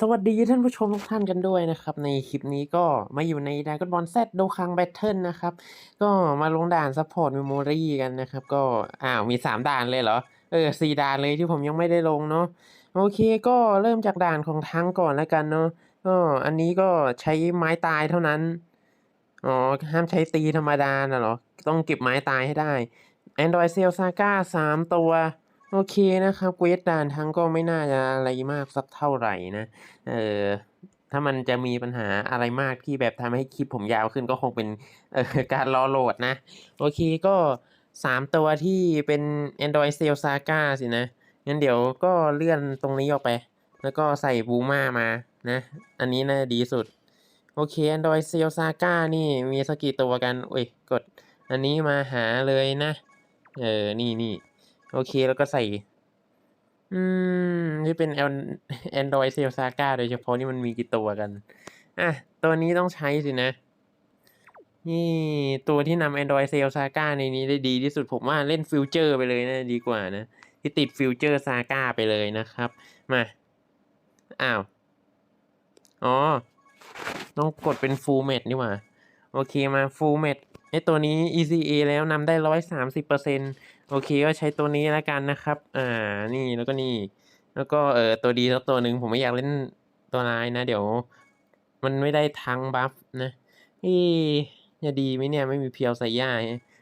สวัสดีท่านผู้ชมทุกท่านกันด้วยนะครับ ในคลิปนี้ก็มาอยู่ใน Dragon Ball Z โดคังแบทเทิลนะครับ ก็มาลงด่าน Support Memory กันนะครับ ก็อ้าวมี 3 ด่านเลยเหรอ เออ4ด่านเลยที่ผมยังไม่ได้ลงเนาะโอเคก็เริ่มจากด่านของทั้งก่อนแล้วกันเนาะก็อันนี้ก็ใช้ไม้ตายเท่านั้น อ๋อ ห้ามใช้ตีธรรมดานะเหรอ ต้องเก็บไม้ตายให้ได้ Android Cell Saga 3ตัว โอเคนะครับเวสดานทั้งก็ไม่น่าจะอะไรมากสักเท่าไหร่นะเออถ้ามันจะมีปัญหาอะไรมากที่แบบทำให้คลิปผมยาวขึ้นก็คงเป็นออการรอโหลดนะ โอเคก็สามตัวที่เป็น Android Cell Saga สินะ งั้นเดี๋ยวก็เลื่อนตรงนี้ออกไป แล้วก็ใส่บูมามานะ อันนี้น่าดีสุด โอเค Android Cell Saga นี่มีสักกี่ตัวกัน โอ้ย กดอันนี้มาหาเลยนะ เออ นี่นี่ โอเคแล้วก็ใส่ อืมนี่เป็น Android Cell Saga โดยเฉพาะนี่มันมีกี่ตัวกัน อะ ตัวนี้ต้องใช้สินะ นี่ตัวที่นำ Android Cell Saga ในนี้ได้ดีที่สุดผมว่าเล่นฟิวเจอร์ไปเลยนะดีกว่านะ ที่ติดฟิวเจอร์ Saga ไปเลยนะครับ มา อ้าว อ๋อ ต้องกดเป็น Full m a t นี่หว่า โอเคมา Full m a t ไอตัวนี้ ECA แล้วนำได้ร้อยสามสิบเปอร์เซ็นต์ โอเคก็ใช้ตัวนี้แล้วกันนะครับ อ่า นี่แล้วก็นี่ แล้วก็เออตัวดีสักตัวหนึ่งผมไม่อยากเล่นตัวร้ายนะ เดี๋ยว มันไม่ได้ทั้งบัฟนะนี่จะดีไหมเนี่ยไม่มีเพียวไซย่า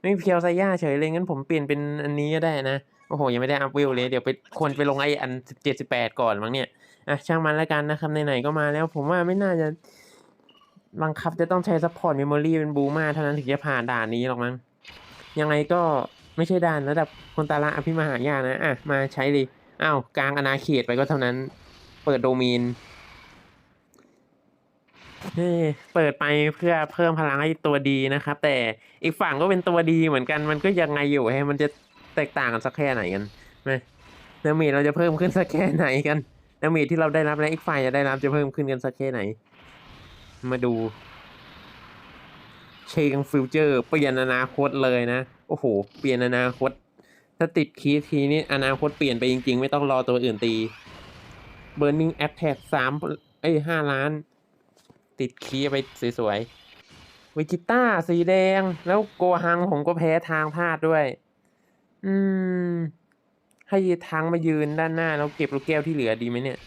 ไม่มีเพียวไซย่าเฉยเลยงั้นผมเปลี่ยนเป็นอันนี้ก็ได้นะโอ้โหยังไม่ได้อัพวิวเลยเดี๋ยวไปควรไปลงไออันเจ็ดสิบแปดก่อนมั้งเนี่ยอะช่างมันแล้วกันนะครับไหนๆก็มาแล้ว ผมว่าไม่น่าจะบังคับจะต้องใช้ซัพพอร์ตเมมโมรีเป็นบูมาเท่านั้นถึงจะผ่านด่านนี้หรอกมั้งยังไงก็ ไม่ใช่ด่านระดับคนตาละอภิมหายานะ อะ มาใช้เลยอ้าวกลางอนาเขตไปก็เท่านั้น เปิดโดเมนเเปิดไปเพื่อเพิ่มพลังให้ตัวดีนะครับ แต่อีกฝั่งก็เป็นตัวดีเหมือนกันมันก็ยังไงอยู่ให้มันจะแตกต่างกันสักแค่ไหนกันไหมดาเมจเราจะเพิ่มขึ้นสักแค่ไหนกันดาเมจที่เราได้รับและอีกฝ่ายจะได้รับจะเพิ่มขึ้นกันสักแค่ไหน มาดูเชงฟิวเจอร์เปลี่ยนอนาคตเลยนะ โอ้โห เปลี่ยนอนาคต ถ้าติดคีทีนี้อนาคตเปลี่ยนไปจริง ๆ ไม่ต้องรอตัวอื่นตี Burning Attack สามเอ้ยห้าล้าน ติดคีไปสวยๆวิจิต้าสีแดง แล้วโกหังผมก็แพ้ทางพลาดด้วย อืม ให้ทางมายืนด้านหน้า แล้วเก็บลูกแก้วที่เหลือดีไหมเนี่ย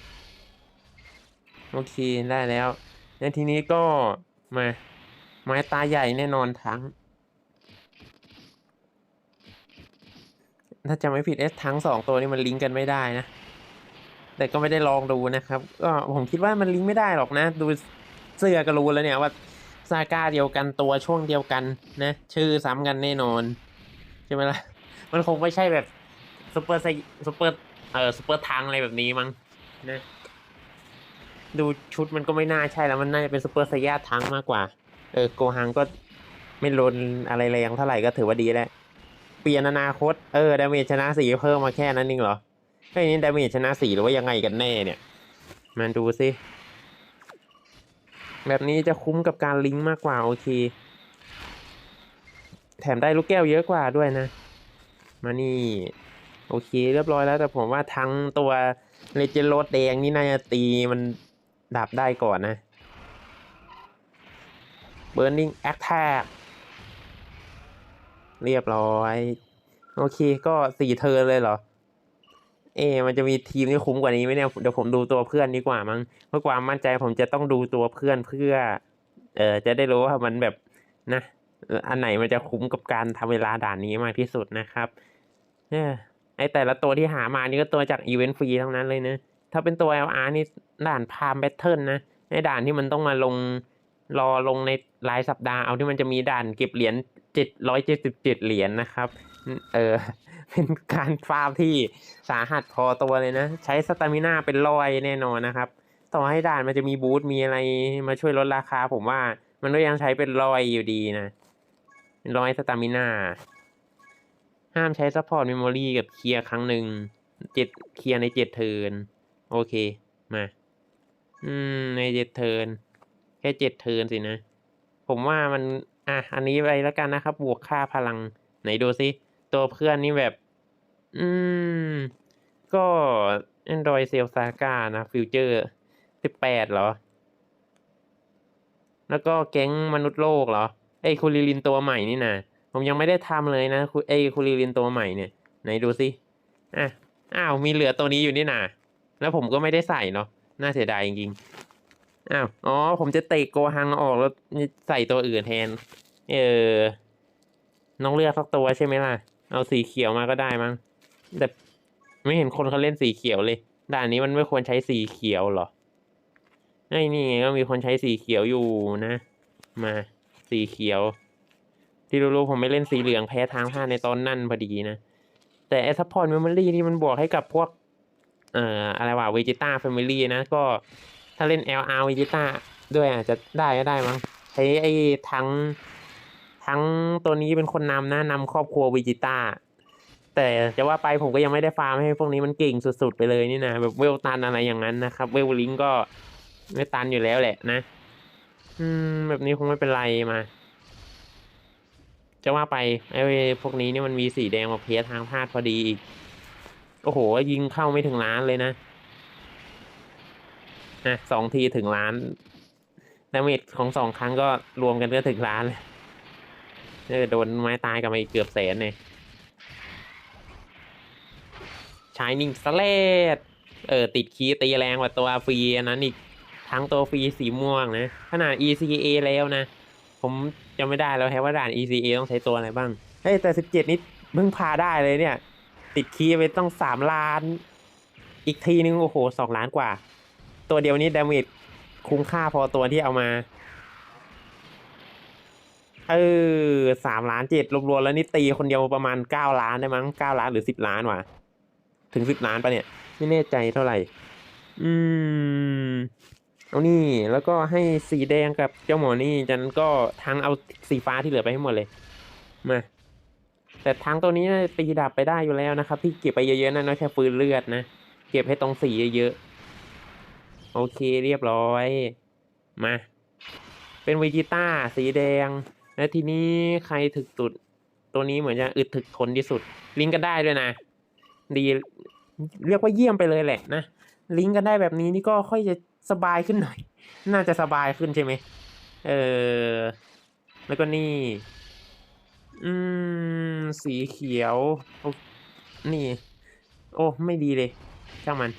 โอเค ได้แล้วในทีนี้ก็มาไม้ตาใหญ่แน่นอนทั้ง ถ้าจำไม่ผิดเอสทั้งสองตัวนี้มันลิงก์กันไม่ได้นะ แต่ก็ไม่ได้ลองดูนะครับ ก็ผมคิดว่ามันลิงก์ไม่ได้หรอกนะ ดูเสื้อก็รู้แล้วเนี่ยว่าซาก้าเดียวกันตัวช่วงเดียวกันนะ ชื่อซ้ำกันแน่นอน ใช่ไหมล่ะ มันคงไม่ใช่แบบซูเปอร์ไซซูเปอร์เอ่อซูเปอร์ทังอะไรแบบนี้มั้งนะดูชุดมันก็ไม่น่าใช่แล้วมันน่าจะเป็นซูเปอร์ไซย่าทั้งมากกว่า เออโกฮังก็ไม่ลนอะไรแรงเท่าไหร่ก็ถือว่าดีแล้ว เปลี่ยนอนาคตเออดาเมจชนะสีเพิ่มมาแค่นั้นเองเหรอแค่นี้ดาเมจชนะสีหรือว่ายังไงกันแน่เนี่ยมาดูสิแบบนี้จะคุ้มกับการลิงก์มากกว่า โอเค แถมได้ลูกแก้วเยอะกว่าด้วยนะ มานี่ โอเค เรียบร้อยแล้วแต่ผมว่าทั้งตัวเลเจนโรดแดงนี่น่าจะตีมันดับได้ก่อนนะ Burning Attack เรียบร้อย โอเคก็สี่เธอเลยเหรอ เอ มันจะมีทีมที่คุ้มกว่านี้ไหมเนี่ย เดี๋ยวผมดูตัวเพื่อนดีกว่ามั้งเพื่อความมั่นใจผมจะต้องดูตัวเพื่อนเพื่อ เออจะได้รู้ว่ามันแบบนะ อันไหนมันจะคุ้มกับการทำเวลาด่านนี้มากที่สุดนะครับเนี่ยไอแต่ละตัวที่หามานี่ก็ตัวจากอีเวนต์ฟรีทั้งนั้นเลยนะ ถ้าเป็นตัว LR นี่ด่านพามแบทเทิลนะในด่านที่มันต้องมาลงรอลงในรายสัปดาห์เอาที่มันจะมีด่านเก็บเหรียญ จ็ดร้อยเจ็ดสิบเจ็ดเหรียญนะครับ เออ เป็นการฟาร์มที่สาหัสพอตัวเลยนะ ใช้สตามิน่าเป็นร้อยแน่นอนนะครับ ต่อให้ด่านมันจะมีบูธมีอะไรมาช่วยลดราคา ผมว่ามันก็ยังใช้เป็นร้อยอยู่ดีนะเป็นร้อยสตามิน่า ห้ามใช้ซัพพอร์ตเมมโมรีกับเคลียร์ครั้งหนึ่งเจ็ดเคลียร์ในเจ็ดเทิน โอเค มา อืม ในเจ็ดเทิน แค่เจ็ดเทินสินะ ผมว่ามัน อะอันนี้ไปแล้วกันนะครับ บวกค่าพลังไหนดูซิ ตัวเพื่อนนี่แบบ อืม ก็ Android Cell Saga นะฟิวเจอร์สิบแปดเหรอ แล้วก็แก๊งมนุษย์โลกเหรอ ไอ้คูริลินตัวใหม่นี่นะผมยังไม่ได้ทำเลยนะคุไอ้คูริลินตัวใหม่เนี่ยไหนดูสิอะอ้าวมีเหลือตัวนี้อยู่นี่นาแล้วผมก็ไม่ได้ใส่เนาะน่าเสียดายจริงๆ อ้าวอ๋อ ผมจะเตะโกฮังออกแล้วใส่ตัวอื่นแทน เออ น้องเลือกสักตัวใช่ไหมล่ะ เอาสีเขียวมาก็ได้มั้ง แต่ไม่เห็นคนเขาเล่นสีเขียวเลย ด่านนี้มันไม่ควรใช้สีเขียวหรอ ไอ้นี่ก็มีคนใช้สีเขียวอยู่นะ มาสีเขียว ที่รู้ๆผมไม่เล่นสีเหลืองแพ้ทางพลาดในตอนนั่นพอดีนะ แต่ไอ้ซัพพอร์ตเมมโมรี่ที่มันบวกให้กับพวก เอ่ออะไรวะเวจิต้าแฟมิลี่นะก็ ถ้าเล่น LR เวจิต้าด้วยอาจจะได้ก็ได้มั้งใช้ไอ้ทั้งทั้งตัวนี้เป็นคนนำนะนำครอบครัวเวจิต้าแต่จะว่าไปผมก็ยังไม่ได้ฟาร์มให้พวกนี้มันเก่งสุดๆไปเลยนี่นะแบบเวลตันอะไรอย่างนั้นนะครับ เวลลิงก็ไม่ตันอยู่แล้วแหละนะ อืม แบบนี้คงไม่เป็นไรมา จะว่าไปไอ้พวกนี้นี่มันมีสีแดงมาเพียทางพลาดพอดีอีกโอ้โหยิงเข้าไม่ถึงล้านเลยนะ อะสองทีถึงล้านดาเมจของสองครั้งก็รวมกันก็ถึงล้านเลยเออโดนไม้ตายกลับมาอีกเกือบแสนเลยชายนิ่งสเลดเออ ติดคีตีแรงกว่าตัวฟรีอันนั้นอีกทั้งตัวฟรีสีม่วงนะ ขนาด ECA แล้วนะ ผมจำไม่ได้แล้วแฮว่าด่าน ECA ต้องใช้ตัวอะไรบ้าง เฮ้ย แต่สิบเจ็ดนี่เพิ่งพาได้เลยเนี่ย ติดคีไปต้องสามล้าน อีกทีนึง โอ้โหสองล้านกว่า ตัวเดียวนี้ดาเมจคุ้มค่าพอตัวที่เอามา เออสามล้านเจ็ดรวมๆแล้วนี่ตีคนเดียวประมาณเก้าล้านได้มั้งเก้าล้านหรือสิบล้านวะถึงสิบล้านปะเนี่ย ไม่แน่ใจเท่าไหร่ อืมเอานี่แล้วก็ให้สีแดงกับเจ้าหมอนี่จันก็ทั้งเอาสีฟ้าที่เหลือไปให้หมดเลย มา แต่ทั้งตัวนี้ตีดับไปได้อยู่แล้วนะครับ ที่เก็บไปเยอะๆนั่นไม่แค่ฟืนเลือดนะ เก็บให้ตรงสีเยอะๆ โอเคเรียบร้อย มา เป็นเวจิต้าสีแดง และทีนี้ใครถึกตุด ตัวนี้เหมือนจะอึดถึกทนที่สุด ลิงก์ก็ได้ด้วยนะ ดีเรียกว่าเยี่ยมไปเลยแหละนะ ลิงก์กันได้แบบนี้นี่ก็ค่อยจะสบายขึ้นหน่อย น่าจะสบายขึ้นใช่ไหมเออ แล้วก็นี่ อืม สีเขียว นี่ โอ้ ไม่ดีเลย ช่างมัน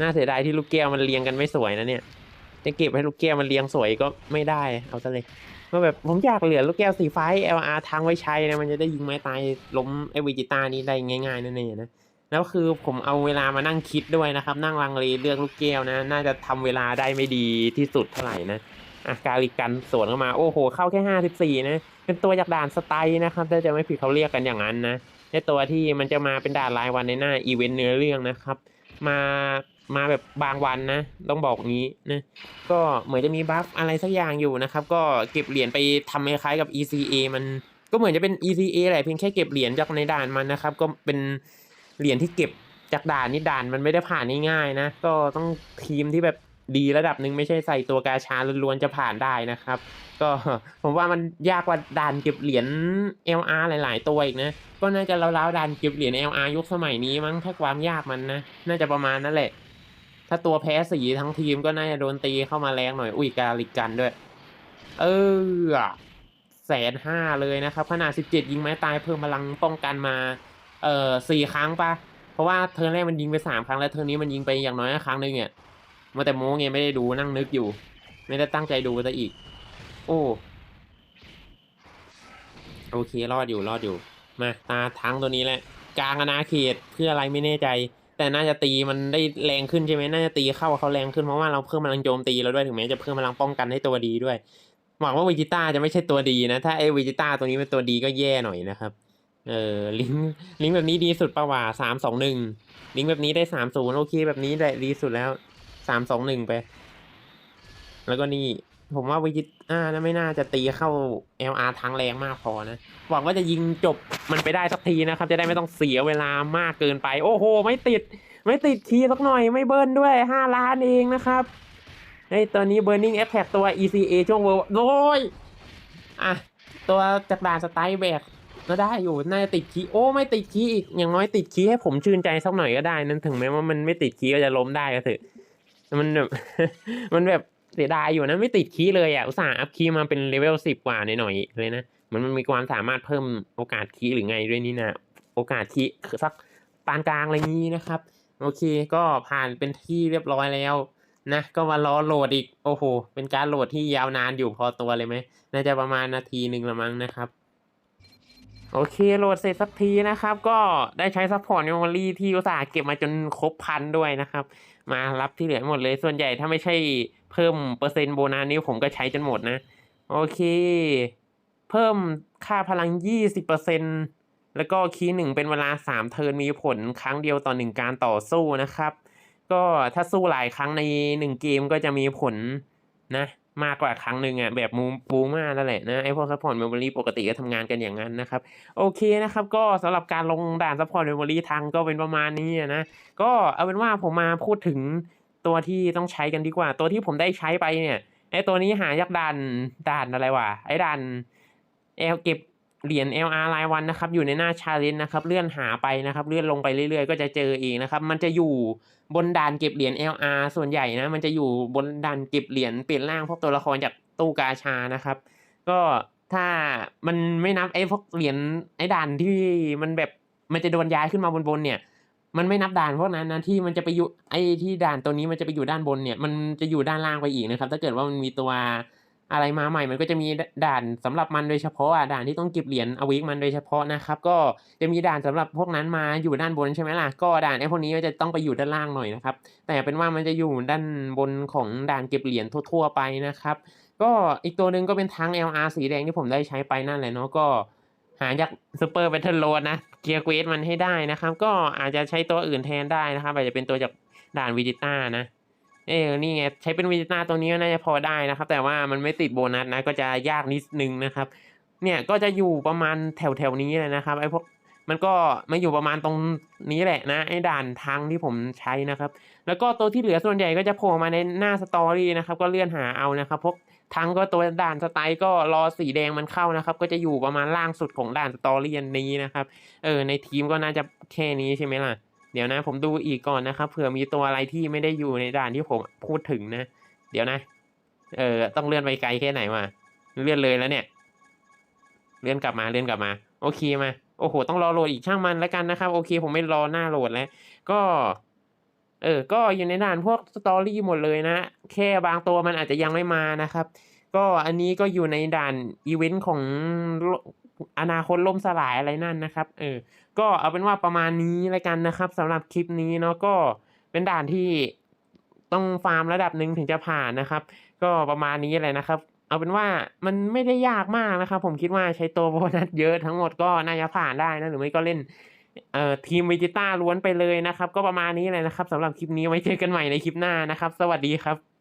น่าเสียดายที่ลูกแก้วมันเรียงกันไม่สวยนะเนี่ย จะเก็บให้ลูกแก้วมันเรียงสวยก็ไม่ได้ เอาซะเลยก็แบบผมอยากเหลือลูกแก้วสีฟ้า LR ทางไว้ใช้นะมันจะได้ยิงไม้ตายล้มไอวิจิตานี้ได้ง่ายๆนั่นเองนะแล้วคือผมเอาเวลามานั่งคิดด้วยนะครับ นั่งลังเลเลือกลูกแก้วนะ น่าจะทำเวลาได้ไม่ดีที่สุดเท่าไหร่นะอะกาลิกันสวนเข้ามาโอ้โห เข้าแค่ห้าสิบสี่นะเป็นตัวจากด่านสไตล์นะครับถ้าจะไม่ผิดเขาเรียกกันอย่างนั้นนะในตัวที่มันจะมาเป็นด่านรายวันในหน้าอีเวนต์เนื้อเรื่องนะครับ มา มาแบบบางวันนะ ต้องบอกงี้นะก็เหมือนจะมีบัฟอะไรสักอย่างอยู่นะครับ ก็เก็บเหรียญไปทำคล้ายๆกับ ECA มันก็เหมือนจะเป็น ECA แหละเพียงแค่เก็บเหรียญจากในด่านมันนะครับ ก็เป็นเหรียญที่เก็บจากด่านนี่ด่านมันไม่ได้ผ่านง่ายๆนะ ก็ต้องทีมที่แบบดีระดับหนึ่งไม่ใช่ใส่ตัวกาชาล้วนๆจะผ่านได้นะครับ ก็ผมว่ามันยากกว่าด่านเก็บเหรียญ LR หลาย ๆ ตัวอีกนะก็น่าจะราวๆด่านเก็บเหรียญ LR ยุคสมัยนี้มั้งถ้าความยากมันนะน่าจะประมาณนั่นแหละ ถ้าตัวแพ้สีทั้งทีมก็น่าจะโดนตีเข้ามาแรงหน่อย อุ้ยกาลิกันด้วย เออแสนห้าเลยนะครับ ขนาด 17 ยิงไม้ตายเพิ่มพลังป้องกันมา เอ่อสี่ครั้งปะเพราะว่าเทิร์นแรกมันยิงไปสามครั้งแล้วเทิร์นนี้มันยิงไปอย่างน้อยครั้งหนึ่งเนี่ยมาแต่โม้ไงไม่ได้ดูนั่งนึกอยู่ ไม่ได้ตั้งใจดูซะอีก โอ้โอเครอดอยู่รอดอยู่ มาตาทั้งตัวนี้แหละกลางอาณาเขตเพื่ออะไรไม่แน่ใจ แต่น่าจะตีมันได้แรงขึ้นใช่ไหมน่าจะตีเข้าเขาแรงขึ้นเพราะว่าเราเพิ่มพลังโจมตีเราด้วยถึงแม้จะเพิ่มพลังป้องกันให้ตัวดีด้วยหวังว่าวิจิต้าจะไม่ใช่ตัวดีนะ ถ้าไอ้วิจิต้าตัวนี้เป็นตัวดีก็แย่หน่อยนะครับ เออลิงลิงแบบนี้ดีสุดประว่าสามสองหนึ่งลิงแบบนี้ได้สามศูนย์โอเคแบบนี้ได้ดีสุดแล้วสามสองหนึ่งไป แล้วก็นี่ ผมว่าวิจิตอ่าน่าไม่น่าจะตีเข้า LR ทางแรงมากพอนะ หวังว่าจะยิงจบมันไปได้สักทีนะครับ จะได้ไม่ต้องเสียเวลามากเกินไป โอ้โห ไม่ติด ไม่ติดคีย์สักหน่อยไม่เบิร์นด้วย 5 ล้านเองนะครับไอตัวนี้ Burning Attack ตัว ECA ช่วงเวอร์โอ้ยอะ ตัวจากด่านสไตล์แบกก็ได้อยู่ น่าจะติดคีย์โอ้ไม่ติดคีย์อีก อย่างน้อยติดคีย์ให้ผมชื่นใจสักหน่อยก็ได้ นั่นถึงแม้ว่ามันไม่ติดคีย์ก็จะล้มได้ก็เถอะ มันแบบ มันแบบ เสียดายอยู่นะไม่ติดคีย์เลยอะอุตส่าห์อัพคีย์มาเป็นเลเวลสิบกว่าหน่อยๆเลยนะมันมันมีความสามารถเพิ่มโอกาสคีย์หรือไงด้วยนี่นะโอกาสคีย์สักปานกลางอะไรงี้นะครับ โอเคก็ผ่านเป็นที่เรียบร้อยแล้วนะก็มารอโหลดอีกโอ้โหเป็นการโหลดที่ยาวนานอยู่พอตัวเลยไหมน่าจะประมาณนาทีหนึ่งละมั้งนะครับโอเคโหลดเสร็จสักทีนะครับ ก็ได้ใช้ซัพพอร์ตเมมโมรี่ที่อุตส่าห์เก็บมาจนครบพันด้วยนะครับ มารับที่เหลือหมดเลยส่วนใหญ่ถ้าไม่ใช่ เพิ่มเปอร์เซ็นต์โบนัสนี้ผมก็ใช้จนหมดนะ โอเค เพิ่มค่าพลัง 20%แล้วก็คีย์หนึ่งเป็นเวลา 3 เทิร์นมีผลครั้งเดียวต่อหนึ่งการต่อสู้นะครับ ก็ถ้าสู้หลายครั้งในหนึ่งเกมก็จะมีผลนะมากกว่าครั้งหนึ่งอะแบบมูปูมานั่นแหละนะไอพวกซัพพอร์ตเมมโมรี่ปกติก็ทำงานกันอย่างนั้นนะครับ โอเคนะครับ ก็สำหรับการลงด่านซัพพอร์ตเมมโมรี่ทางก็เป็นประมาณนี้นะ ก็เอาเป็นว่าผมมาพูดถึง ตัวที่ต้องใช้กันดีกว่า ตัวที่ผมได้ใช้ไปเนี่ยไอตัวนี้หายากด่านด่านอะไรวะไอด่านเอลเก็บเหรียญ LR รายวันนะครับอยู่ในหน้าชาเลนจ์นะครับเลื่อนหาไปนะครับเลื่อนลงไปเรื่อยๆ ก็จะเจอเองนะครับมันจะอยู่บนด่านเก็บเหรียญ LR ส่วนใหญ่นะมันจะอยู่บนด่านเก็บเหรียญเปลี่ยนร่างพวกตัวละครจากตู้กาชานะครับ ก็ถ้ามันไม่นับไอ้พวกเหรียญไอ้ด่านที่มันแบบมันจะโดนย้ายขึ้นมาบนๆเนี่ย มันไม่นับด่านพวกนั้นนะที่มันจะไปอยู่ไอ้ที่ด่านตัวนี้มันจะไปอยู่ด้านบนเนี่ย มันจะอยู่ด้านล่างไปอีกนะครับ ถ้าเกิดว่ามันมีตัวอะไรมาใหม่ มันก็จะมีด่านสำหรับมันโดยเฉพาะอะด่านที่ต้องเก็บเหรียญอวิกมันโดยเฉพาะนะครับ ก็จะมีด่านสำหรับพวกนั้นมาอยู่ด้านบนใช่ไหมล่ะ ก็ด่านไอ้พวกนี้ก็จะต้องไปอยู่ด้านล่างหน่อยนะครับ แต่เป็นว่ามันจะอยู่ด้านบนของด่านเก็บเหรียญทั่ว ๆ ไปนะครับ ก็อีกตัวหนึ่งก็เป็นทั้ง LR สีแดงที่ผมได้ใช้ไปนั่นแหละเนาะ ก็หาจากซูเปอร์แบทเทิลโรดนะ เกียร์เกรดมันให้ได้นะครับ ก็อาจจะใช้ตัวอื่นแทนได้นะครับ อาจจะเป็นตัวจากด่านวิจิต้านะเออนี่ไงใช้เป็นวิจิต้าตัวนี้ก็น่าจะพอได้นะครับ แต่ว่ามันไม่ติดโบนัสนะก็จะยากนิดนึงนะครับ เนี่ยก็จะอยู่ประมาณแถวแถวนี้เลยนะครับไอ้พวกมันก็มาอยู่ประมาณตรงนี้แหละนะไอ้ด่านทางที่ผมใช้นะครับ แล้วก็ตัวที่เหลือส่วนใหญ่ก็จะโผล่มาในหน้าสตอรี่นะครับ ก็เลื่อนหาเอานะครับพวก ทั้งก็ตัวด่านสไตล์ก็รอสีแดงมันเข้านะครับ ก็จะอยู่ประมาณล่างสุดของด่านสตอรี่อันนี้นะครับ เออในทีมก็น่าจะแค่นี้ใช่ไหมล่ะ เดี๋ยวนะผมดูอีกก่อนนะครับเผื่อมีตัวอะไรที่ไม่ได้อยู่ในด่านที่ผมพูดถึงนะ เดี๋ยวนะ เออต้องเลื่อนไปไกลแค่ไหนวะเลื่อนเลยแล้วเนี่ย เลื่อนกลับมาเลื่อนกลับมา โอเคมาโอ้โห ต้องรอโหลดอีกช่างมันแล้วกันนะครับ โอเค ผมไม่รอหน้าโหลดแล้ว ก็ เออ ก็อยู่ในด่านพวกสตอรี่หมดเลยนะ แค่บางตัวมันอาจจะยังไม่มานะครับ ก็อันนี้ก็อยู่ในด่านอีเวนต์ของอนาคตล่มสลายอะไรนั่นนะครับ เออ ก็เอาเป็นว่าประมาณนี้ล้วกันนะครับสำหรับคลิปนี้เนาะก็เป็นด่านที่ต้องฟาร์มระดับหนึ่งถึงจะผ่านนะครับ ก็ประมาณนี้เลยนะครับ เอาเป็นว่ามันไม่ได้ยากมากนะครับ ผมคิดว่าใช้ตัวโบนัสเยอะทั้งหมดก็น่าจะผ่านได้นะหรือไม่ก็เล่น เอ่อทีมเวจิต้าล้วนไปเลยนะครับ ก็ประมาณนี้เลยนะครับสำหรับคลิปนี้ไว้เจอกันใหม่ในคลิปหน้านะครับ สวัสดีครับ